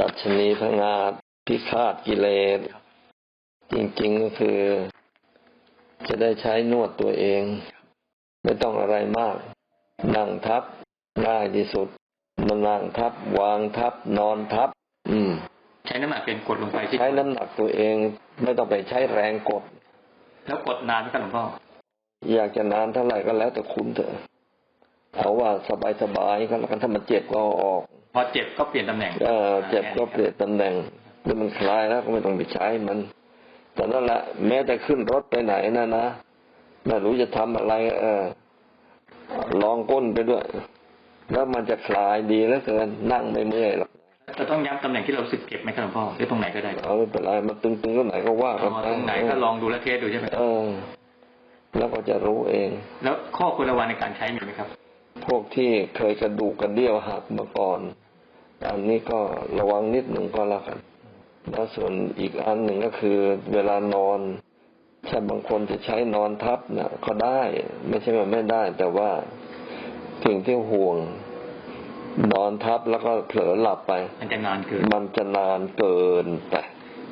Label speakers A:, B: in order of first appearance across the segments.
A: ดัชนีพงาดพิฆาตกิเลส จริงๆก็คือ จะได้ใช้นวดตัวเอง ไม่ต้องอะไรมาก นั่งทับง่ายที่สุดมานั่งทับ วางทับ นอนทับ อืม
B: ใช้น้ำหนักเป็นกดลงไปที่
A: ใช้น้ำหนักตัวเอง ไม่ต้องไปใช้แรงกด
B: แล้วกดนานไหมครับหลวงพ่อ
A: อยากจะนานเท่าไหร่ก็แล้วแต่คุณเถอะเอาว่าสบายๆก็แล้วกันถ้ามันเจ็บก็เอาออก
B: พอเจ็บก็เปลี่ยนตำแหน่ง
A: เออเจ็บก็เปลี่ยนตำแหน่งหรือมันคลายแล้วก็ไม่ต้องไปใช้มัน แต่นั่นแหละแม้แต่ขึ้นรถไปไหนนะนะไม่รู้จะทำอะไร เออลองก้นไปด้วย แล้วมันจะคลายดีแล้วเกินนั่งไม่เมื่อยหรอก
B: จะต้องย้ำตำแหน่งที่เรารู้สึกเจ็บไหมครับหลวงพ่อหรือตรงไหนก็ได้
A: เอาไม่เป็นไรมันตึงๆตรงไหนก็ว่า
B: อ๋
A: กัน
B: อ
A: ไป
B: ตรงไหนก็ลองดูแลวเทสดูใช่ไหมครับ
A: เออ แล้วก็จะรู้เอง
B: แล้วข้อควรระวังในการใช้มีไหมครับ
A: พวกที่เคยกระดูกกระเดี่ยวหักมาก่อน อันนี้ก็ระวังนิดหนึ่งก็แล้วกัน แล้วส่วนอีกอันหนึ่งก็คือเวลานอน ถ้าบางคนจะใช้นอนทับนะก็ได้ ไม่ใช่ว่าไม่ได้ แต่ว่าสิ่งที่ห่วง นอนทับแล้วก็เผลอหลับไป
B: มันจะนานเกิน
A: มันจะนานเกินไป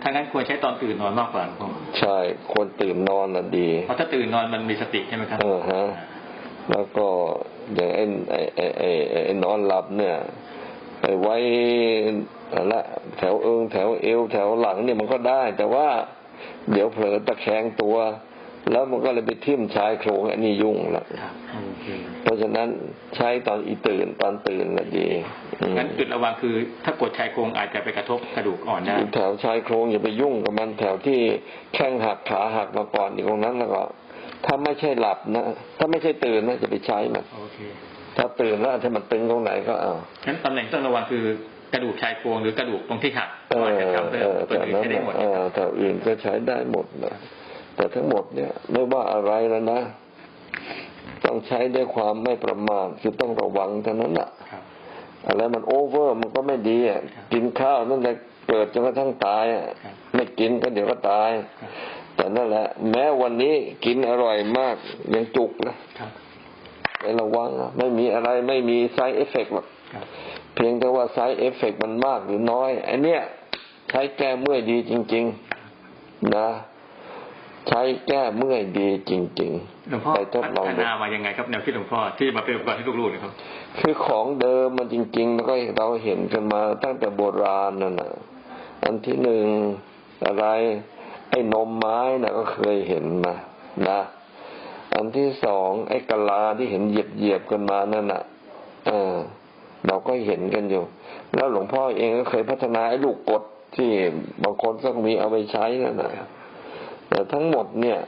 B: ถ้างั้นควรใช้ตอนตื่นนอนมากกว่าหลวงพ่อ
A: ใช่ควรตื่นนอนน่ะดี
B: เพราะถ้าตื่นนอนมันมีสติใช่ไหมครับ
A: เออฮะแล้วก็อย่างไอ้ไอ้ไอ้ไอ้ไอ้ไอ้นอนหลับเนี่ย ไปไว้อะไรละแถวเอิงแถวเอวแถวหลังเนี่ยมันก็ได้ แต่ว่าเดี๋ยวเผลอตะแคงตัว แล้วมันก็เลยไปทิ่มชายโครงอันนี้ยุ่งละ
B: ครับโอเค
A: เพราะฉะนั้นใช้ตอนอีตื่นตอนตื่นละดีอืม
B: งั้นจุดระวังคือ ถ้ากดชายโครงอาจจะไปกระทบกระดูกอ่อนได้
A: แถวชายโครงอย่าไปยุ่งกับมันแถวที่แข้งหักขาหักมาก่อนอีกตรงนั้นแล้วก็ถ้าไม่ใช่หลับนะ ถ้าไม่ใช่ตื่นนะจะไปใช้มัน
B: โอเค
A: ถ้าตื่นแล้วถ้ามันตึงตรงไหนก็เอา
B: งั้นตำแหน่งต้องระวังคือกระดูกชายโครงหรือกระดูกตรงที่หัก
A: เอ
B: ก็อาจ
A: อ
B: จะทำให้
A: เออ
B: ตัว
A: แต่
B: อื่น
A: นั้น
B: ใช้ได้หมด
A: เออแต่อื่นก็ใช้ได้หมดนะแต่ทั้งหมดเนี่ยไม่ว่าอะไรแล้วนะ ต้องใช้ด้วยความไม่ประมาทคือต้องระวังเท่านั้นอะ
B: ครับ
A: อะไรมันโอเวอร์มันก็ไม่ดีอะ
B: ครับ
A: กินข้าวนั่นแหละเกิดจนกระทั่งตายอะ
B: ครับ
A: ไม่กินก็เดี๋ยวก็ตาย
B: ครับ
A: แต่นั่นแหละ แม้วันนี้กินอร่อยมากยังจุกนะ ครับไประวังอะไม่มีอะไรไม่มีไซเอฟเฟกหรอก
B: ครับ
A: เพียงแต่ว่าไซเอฟเฟกมันมากหรือน้อยไอันเนี้ยใช้แก้เมื่อยดีจริง ๆ นะ ใช้แก้เมื่อยดีจริง
B: หลวงพ่อ
A: ไปทดลอง
B: พัฒ
A: ดู
B: นามายังไงครับแนวคิดหลวงพ่อที่มาเป็นอุปกรณ์ให้ลูกๆนะครับ
A: คือของเดิมมันจริงๆ แล้วก็เราเห็นกันมาตั้งแต่โบราณนั่นนะอันที่หนึ่งอะไร ไอ้นมไม้น่ะก็เคยเห็นมานะ อันที่สองไอ้กะลาที่เห็นเหยียบเหยียบๆกันมานั่นน่ะเออเราก็เห็นกันอยู่ แล้วหลวงพ่อเองก็เคยพัฒนาไอ้ลูกกดที่บางคนก็มีเอาไปใช้นั่นน่ะแต่ทั้งหมดเนี่ย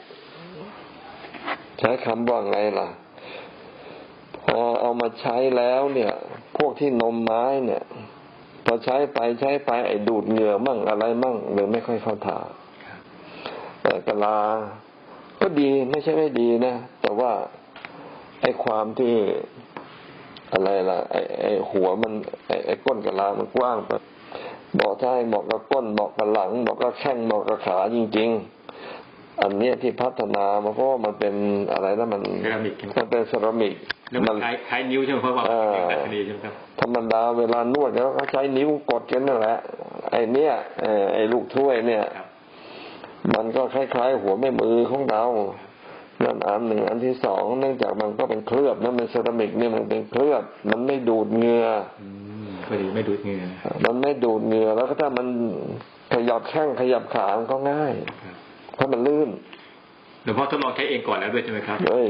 A: ใช้คำว่าไงล่ะ พอเอามาใช้แล้วเนี่ย พวกที่นมไม้เนี่ย พอใช้ไปใช้ไปไอ้ดูดเหงื่อมั่งอะไรมั่งเลยไม่ค่อยเข้าท่าแต่กะลา ก็ดีไม่ใช่ไม่ดีนะ แต่ว่าไอ้ความที่อะไรล่ะ ไอ้ไอ้หัวมันไอ้ไอ้ก้นกะลามันกว้างไปบอกถ้าให้เหมาะกับก้นเหมาะกับหลังเหมาะกับแข้งเหมาะกับขาจริง ๆ อันเนี้ยที่พัฒนามาเพราะว่ามันเป็นอะไรนะมัน
B: เซรามิกใช่ไหม
A: มันเป็นเซรามิก
B: แล้วมันคล้ายคล้ายนิ้วใช่ไหมเพราะว่า
A: เออ
B: เป็นแบบนี้ใช่ไหมครับ
A: ธรรมดาเวลานวดแล้วเขาใช้นิ้วกดกันนั่นแหละไอ้เนี้ยเอ่อไอ้ลูกถ้วยเนี่ย
B: ครับ
A: มันก็คล้ายๆ หัวแม่มือของเรานั่นอันหนึ่งอันที่สองเนื่องจากมันก็เป็นเคลือบนั่นเป็นเซรามิกนี่มันเป็นเคลือบ มันไม่ดูดเหงื่อ
B: อืมพอดีไม่ดูดเหงื่อ
A: มันไม่ดูดเหงื่อแล้วก็ถ้ามันขยับแข้งขยับขามันก็ง่าย
B: ครับ
A: เพราะมันลื่น
B: หลวงพ่อทดลองใช้เองก่อนแล้วด้วยใช่ไหมครับ
A: เอ้ย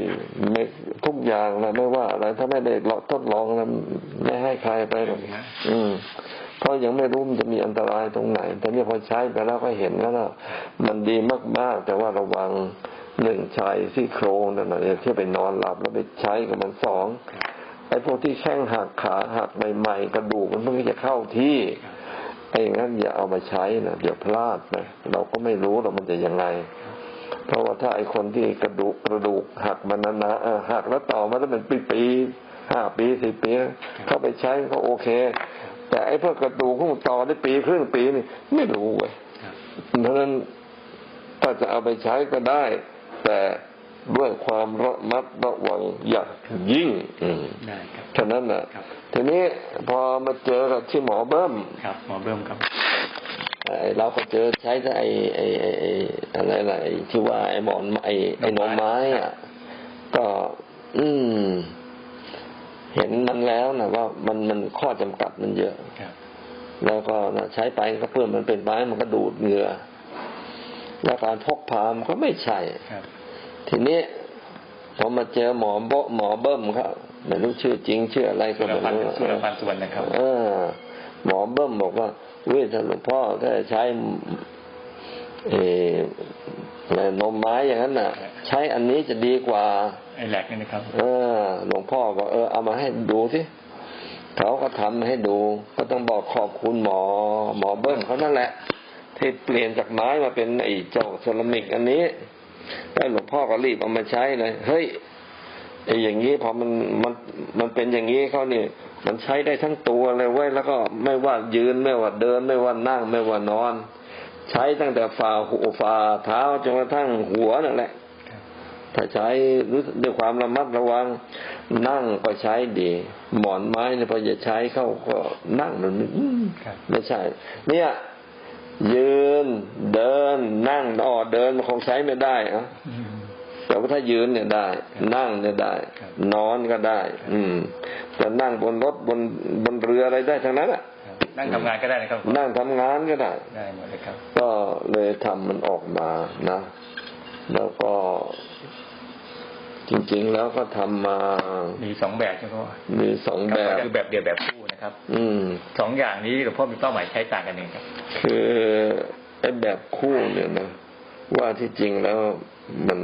A: ไม่ทุกอย่างนะไม่ว่าอะไรถ้าไม่ได้ทดลองนะไม่ให้ใครไปหรอก
B: ฮะ
A: อืม เพราะยังไม่รู้มันจะมีอันตรายตรงไหน แต่เนี่ยพอใช้ไปแล้วก็เห็นแล้วนะมันดีมากๆ แต่ว่าระวังหนึ่งชายซี่โครงนั่นนะเนี่ยที่ไปนอนหลับแล้วไปใช้กับมันสองไอ้พวกที่แข้งหักขาหักใหม่ๆกระดูกมันเพิ่งจะเข้าที่ไอ้อย่างนั้นอย่าเอามาใช้นะเดี๋ยวพลาดนะเราก็ไม่รู้หรอกมันจะยังไง เพราะว่าถ้าไอ้คนที่กระดูกกระดูกหักมันนานๆเออหักแล้วต่อมาแล้วเป็นปีๆห้าปีสี่ปี เข้าไปใช้ก็โอเค แต่ไอ้พวกกระดูกของต่อได้ปีครึ่งปีนี่ไม่รู้เว้ย
B: ครับ
A: เพราะฉะนั้นถ้าจะเอาไปใช้ก็ได้ แต่ด้วยความระมัดระวังอย่างยิ่งอืม
B: ได้ครับ
A: เท่านั้นน่ะ
B: ครับ
A: ทีนี้พอมาเจอกับที่หมอเบิ้ม
B: ครับ หมอเบิ้มครับ
A: ไอ้เราก็เจอใช้ไอ้ไอ้ไอ้ไอ้อะไรล่ะไอ้ที่ว่าไอ้หมอนไอ้ไอ้หนมไม้อะ ก็ อืม เห็นมันแล้วนะว่ามันมันข้อจำกัดมันเยอะ
B: ครับ
A: แล้วก็นะใช้ไปก็เพื่อมันเป็นไม้มันก็ดูดเหงื่อแล้วการพกพามันก็ไม่ใช่
B: ครับ
A: ทีนี้พอมาเจอหมอโบหมอเบิ้มครับไม่รู้ชื่อจริงชื่ออะไรก็
B: สุร
A: ไม่
B: พันธ์
A: รู้
B: สุรพันธ์สุวรรณนะครับ
A: เออ หมอเบิ้มบอกว่าเวิท่านหลวงพ่อถ้าใช้ เอออะไรนมไม้อย่างนั้นน่ะ ใช้อันนี้จะดีกว่า
B: ไอ้แหลกนี่นะครับ
A: เออหลวงพ่อก็เออเอามาให้ดูสิเขาก็ทำให้ดู ก็ต้องบอกขอบคุณหมอ หมอเบิ้มเขานั่นแหละ ที่เปลี่ยนจากไม้มาเป็นไอ้เจ้าเซรามิกอันนี้แล้วหลวงพ่อก็รีบเอามาใช้เลยเฮ้ยไอ้อย่างนี้พอมันมันมันเป็นอย่างนี้เขานี่มันใช้ได้ทั้งตัวเลยเว้ยแล้วก็ไม่ว่ายืนไม่ว่าเดินไม่ว่านั่งไม่ว่านอน ใช้ตั้งแต่ฝ่าหัวฝ่าเท้าจนกระทั่งหัวนั่นแหละ
B: ครับ
A: ถ้าใช้รู้ด้วยความระมัดระวังนั่งก็ใช้ดี หมอนไม้เนี่ยพอจะใช้เข้าก็นั่งมันอืม
B: ครับ
A: ไม่ใช่ เนี่ย ยืนเดิน นั่งอ๋อเดินมันคงใช้ไม่ได้อะ
B: อืม
A: แต่ว่าถ้ายืนเนี่ยได้ นั่งเนี่ยได้
B: ครับ
A: นอนก็ได้ อืมแต่นั่งบนรถบนบนเรืออะไรได้ทั้งนั้นอะ
B: ครับ นั่งทำงานก็ได้นะครับ
A: นั่งทำงานก็ได้
B: ได้หมดเลยครับ
A: ก็เลยทำมันออกมานะ แล้วก็จริง ๆ แล้วก็ทำมา
B: มีสองแบบใช่ไหมพ่อ
A: มีสองแบบ
B: คือแบบเดียวแบบคู่นะครับ
A: อืม
B: สองอย่างนี้หลวงพ่อมีเป้าหมายใช้ต่างกันเองครับ
A: คือไอ้แบบคู่เนี่ยนะว่าที่จริงแล้วมัน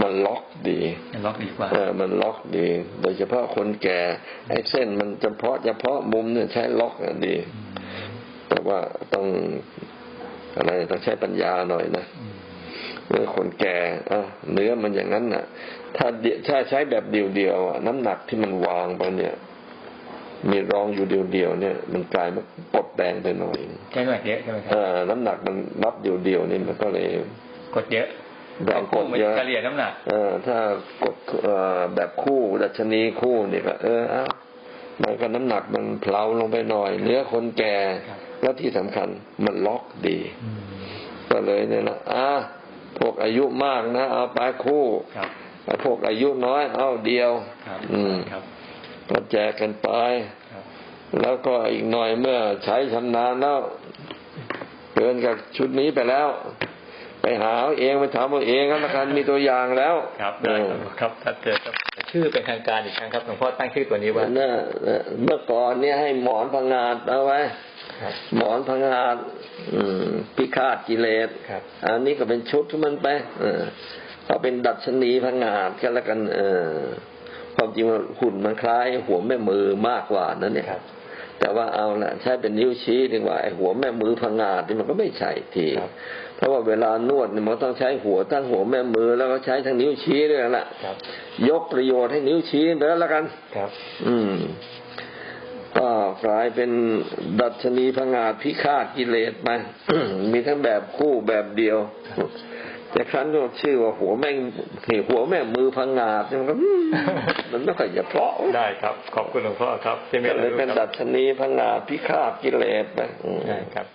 A: มันล็อกดี
B: ล็อกดีกว่า
A: เออมันล็อกดี โดยเฉพาะคนแก่ไอ้เส้นมันเฉพาะเฉพาะมุมเนี่ยใช้ล็อกอะดี แต่ว่าต้องอะไรต้องใช้ปัญญาหน่อยนะ
B: อืม
A: เมื่อคนแก่อะเนื้อมันอย่างนั้นน่ะ ถ้าเดียวถ้าใช้แบบเดียวๆอะน้ำหนักที่มันวางไปเนี่ย มีรองอยู่เดียวๆเนี่ย มันกลายมาปลดแดงไปหน่อย
B: ใช้น้ำหนักเยอะใช่ไหมครั
A: เอบอน้ำหนักมันรับเดียวๆนี่มันก็เลย
B: กดเยอะ
A: แรงกดเยอะ
B: เฉลี่ยน้ำหนัก
A: เออ ถ้ากดเอ่อแบบคู่ดัชนีคู่นี่ก็เออเอ้ามันก็น้ำหนักมันเพลาลงไปหน่อยเนื้อคนแก่
B: ครับ
A: แล้วที่สำคัญมันล็อกดี
B: อืม
A: ก็เลยเนี่ยนะอะพวกอายุมากนะเอาไปคู่
B: ครับ
A: ไอ้พวกอายุน้อยเอาเดียว
B: ครับ
A: อืม
B: ครับ
A: ก็แจกกันไป
B: ครับ
A: แล้วก็อีกหน่อยเมื่อใช้ชำนาญแล้วเกินกับชุดนี้ไปแล้ว ไปหาเอาเองไปทำเอาเองก็แล้วกันมีตัวอย่างแล้ว
B: ครับได้ครับครับถ้าเกิดครับชื่อเป็นทางการอีกครั้งครับหลวงพ่อตั้งชื่อตัวนี้ว่า
A: เออเออเมื่อก่อนเนี่ยให้หมอนพังงาดเอาไว้
B: ครับ
A: หมอนพังงาดอืมพิฆาตกิเลส
B: ครับ
A: อันนี้ก็เป็นชุดที่มันไปเออเอาเป็นดัชนีพังงาดกันแล้วกัน เออความจริงว่าหุ่นมันคล้ายหัวแม่มือมากกว่านั่นเนี่ย
B: ครับ
A: แต่ว่าเอาละใช้เป็นนิ้วชี้ดีกว่าไอ้หัวแม่มือพังงาดนี่มันก็ไม่ใช่ที
B: ครับ
A: เพราะว่าเวลานวดเนี่ยมันต้องใช้หัวทั้งหัวแม่มือแล้วก็ใช้ทั้งนิ้วชี้ด้วยแหละ
B: ครับ
A: ยกประโยชน์ให้นิ้วชี้ไปแล้วละกัน
B: ครับ
A: อืมก็กลายเป็นดัชนีพังงาดพิฆาตกิเลสไปมีทั้งแบบคู่แบบเดียว แต่ครั้นก็ชื่อว่าหัวแม่งหัวแม่มือพังงาดเนี่ยมันก็อืมมันไม่ค่อยจะเพราะ
B: ได้ครับ ขอบคุณหลวงพ่อครับที่ไม่
A: ก็เลยเป็นดัชนีพังงาดพิฆาตกิเลสไปอืม
B: ได้ครับ